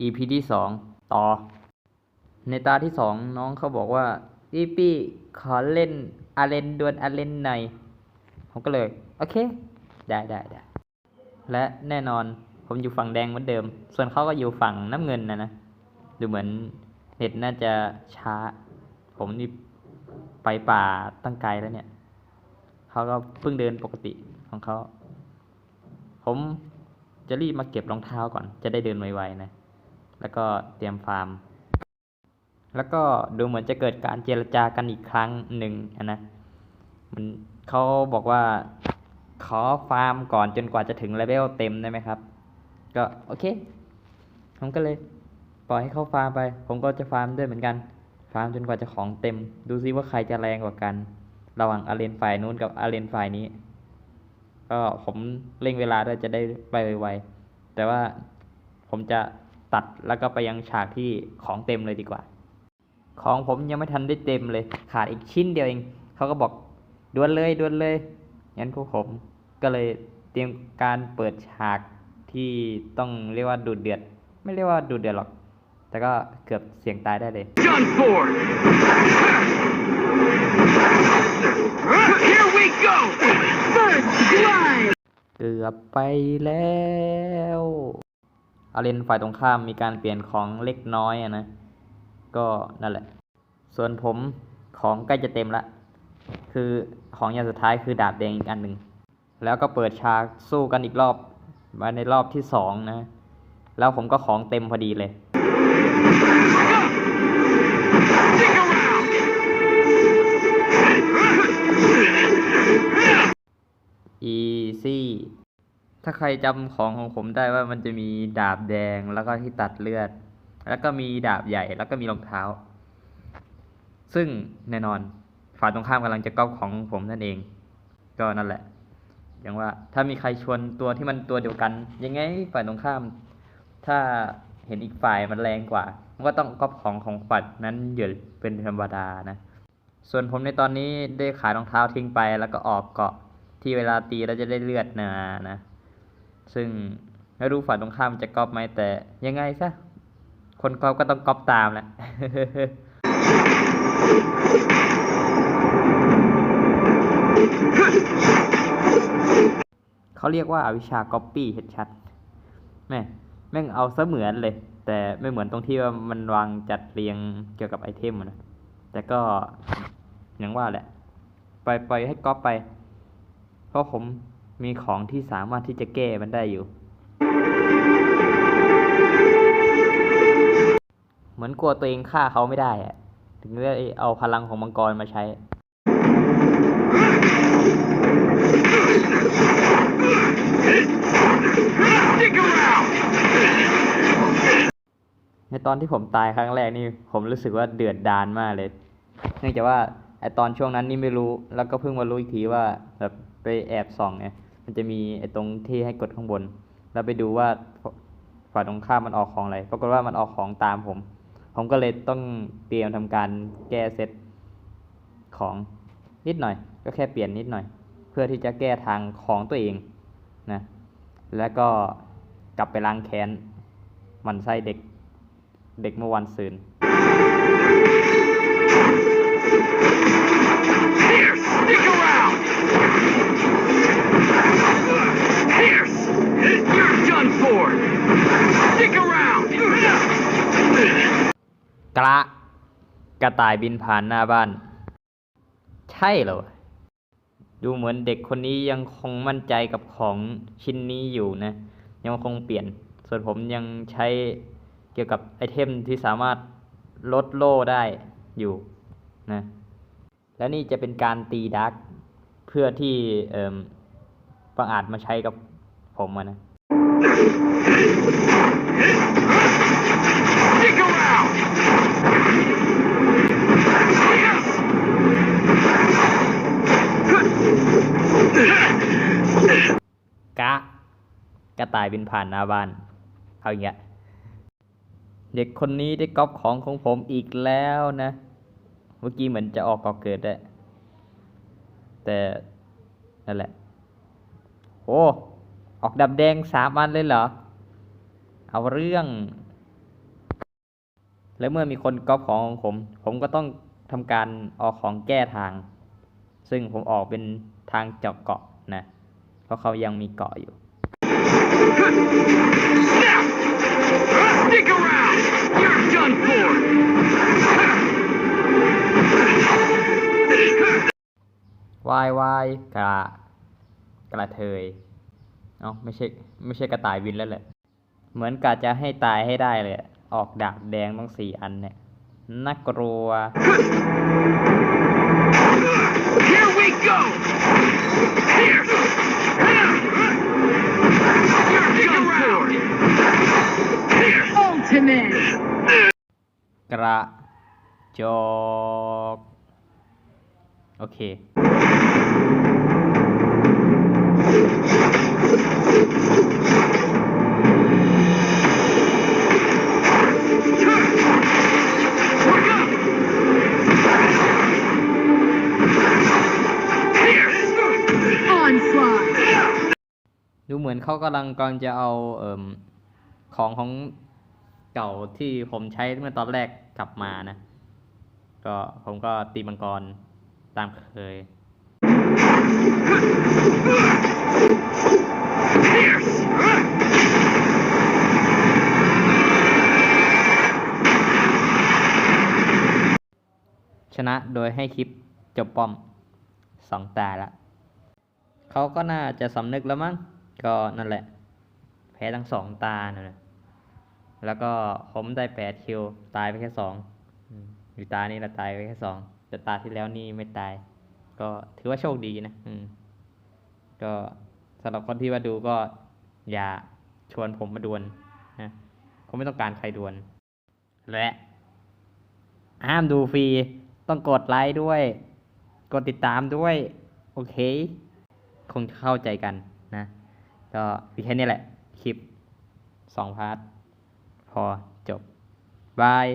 EP ที่สองต่อ ในตาที่สองน้องเขาบอกว่าพี่ปี้ขอเล่นอาเลนดวลอาเลนหน่อยผมก็เลย โอเค ได้ได้ได้และแน่นอนผมอยู่ฝั่งแดงเหมือนเดิม ส่วนเขาก็อยู่ฝั่งน้ำเงินนะนะ ดูเหมือนเน็ตน่าจะช้า ผมนี่ไปป่าตั้งไกลแล้วเนี่ย เขาก็เพิ่งเดินปกติของเขา ผมจะรีบมาเก็บรองเท้าก่อน จะได้เดินไวๆนะ แล้วก็เตรียมฟาร์ม แล้วก็ดูเหมือนจะเกิดการเจรจากันอีกครั้งหนึ่งนะมันเขาบอกว่าขอฟาร์มก่อนจนกว่าจะถึงเลเวลเต็มได้ไหมครับ ก็โอเค ผมก็เลยปล่อยให้เขาฟาร์มไป ผมก็จะฟาร์มด้วยเหมือนกัน ฟาร์มจนกว่าจะของเต็ม ดูซิว่าใครจะแรงกว่ากัน ระหว่างอาเลนฝ่ายนู้นกับอาเลนฝ่ายนี้ ก็ผมเร่งเวลาด้วยจะได้ไปไวๆแต่ว่าผมจะ ตัดแล้วก็ไปยังฉากที่ของเต็มเลยดีกว่า ของผมยังไม่ทันได้เต็มเลย ขาดอีกชิ้นเดียวเองเขาก็บอกดวลเลยดวลเลยงั้นพวกผมก็เลยเตรียมการเปิดฉากที่ต้องเรียกว่าดูดเดือด ไม่เรียกว่าดูดเดือดหรอก แต่ก็เกือบเสี่ยงตายได้เลย Done for! Here we go! First blood! เกือบไปแล้ว อาเลนฝ่ายตรงข้ามมีการเปลี่ยนของเล็กน้อยนะ ก็นั่นแหละ ส่วนผมของใกล้จะเต็มละ คือของอย่างสุดท้ายคือดาบแดงอีกอันหนึ่ง แล้วก็เปิดฉากสู้กันอีกรอบมาในรอบที่สองนะ แล้วผมก็ของเต็มพอดีเลย ถ้าใครจำของของผมได้ว่ามันจะมีดาบแดงแล้วก็ที่ตัดเลือด แล้วก็มีดาบใหญ่แล้วก็มีรองเท้า ซึ่งแน่นอนฝ่ายตรงข้ามกำลังจะก๊อปของผมนั่นเอง ก็นั่นแหละ อย่างว่าถ้ามีใครชวนตัวที่มันตัวเดียวกัน ยังไงฝ่ายตรงข้าม ถ้าเห็นอีกฝ่ายมันแรงกว่า มันก็ต้องก๊อปของของฝ่ายนั้นอยู่เป็นธรรมดานะส่วนผมในตอนนี้ได้ขายรองเท้าทิ้งไปแล้วก็ออกเกาะที่เวลาตีแล้วจะได้เลือดนานะ ซึ่งไม่รู้ฝ่ายตรงข้ามจะก๊อปไหมแต่ยังไงซะ คนก๊อปก็ต้องก๊อปตามแหละเขาเรียกว่าอาวิชาก๊อปปี้เห็ดชัดแม่แม่งเอาเสมือนเลย แต่ไม่เหมือนตรงที่ว่ามันวางจัดเรียงเกี่ยวกับไอเทมนะแต่ก็อย่างว่าแหละปล่อยปให้ก๊อปไป เพราะผม มีของที่สามารถที่จะแก้มันได้อยู่ เหมือนกลัวตัวเองฆ่าเขาไม่ได้อะถึงได้เอาพลังของมังกรมาใช้ ในตอนที่ผมตายครั้งแรกนี่ผมรู้สึกว่าเดือดดาลมากเลย เนื่องจากว่าไอตอนช่วงนั้นนี่ไม่รู้ แล้วก็เพิ่งมารู้อีกทีว่าแบบไปแอบส่องไง มันจะมีไอ้ตรงที่ให้กดข้างบน แล้วไปดูว่าฝ่ายตรงข้ามมันออกของอะไร ปรากฏว่ามันออกของตามผม ผมก็เลยต้องเตรียมทำการแก้เซตของนิดหน่อย ก็แค่เปลี่ยนนิดหน่อย เพื่อที่จะแก้ทางของตัวเองนะ แล้วก็กลับไปล้างแค้นหมันไส้เด็กเด็กเมื่อวันซืน กระต่ายบินผ่านหน้าบ้าน ใช่เหรอ ดูเหมือนเด็กคนนี้ยังคงมั่นใจกับของชิ้นนี้อยู่นะ ยังคงเปลี่ยน ส่วนผมยังใช้เกี่ยวกับไอเทมที่สามารถลดโล่ได้อยู่นะ และนี่จะเป็นการตีดักเพื่อที่เอ่มบังอาจมาใช้กับผมนะ Stick around! Yes! กะ กระต่ายบินผ่านหน้าบ้านเอาอย่างเงี้ยเด็กคนนี้ได้ก๊อปของของผมอีกแล้วนะ เมื่อกี้เหมือนจะออกก่อเกิดได้วยแต่นั่นแหละ โอ้ออกดับแดงสามอันเลยเหรอ เอาเรื่อง แล้วเมื่อมีคนก๊อปของของผม ผมก็ต้องทำการออกของแก้ทาง ซึ่งผมออกเป็นทางเจาะเกาะนะ เพราะเขายังมีเกาะอยู่ Stick around! You're done for! วายวายกระกระเทย เอ้าไม่ใช่ไม่ใช่กระต่ายวินแล้วแหละ เหมือนกะจะให้ตายให้ได้เลย อออกดาบแดงต้องสี่อันเนี่ย น่ากลัว Here we go! Here! กระจกโอเค Onslaught. ดูเหมือนเขากำลังกำลังจะเอาเอ่มของของ เก่าที่ผมใช้เมื่อตอนแรกกลับมานะ ก็ผมก็ตีมังกรตามเคย ชนะโดยให้คลิปจบป้อมสองตาละเขาก็น่าจะสำนึกแล้วมั้ง ก็นั่นแหละ แพ้ทั้งสองตานั่นแหละ แล้วก็ผมได้แปดคิว ตายไปแค่สองอยู่ตานี้เราตายไปแค่สองแต่ตาที่แล้วนี่ไม่ตาย ก็ถือว่าโชคดีนะอืมก็สำหรับคนที่มาดูก็อย่าชวนผมมาดวลนะผมไม่ต้องการใครดวลและห้ามดูฟรีต้องกดไลค์ด้วย กดติดตามด้วย โอเค คงเข้าใจกันนะ ก็มีแค่นี้แหละ คลิปสองพาร์ท พอจบบาย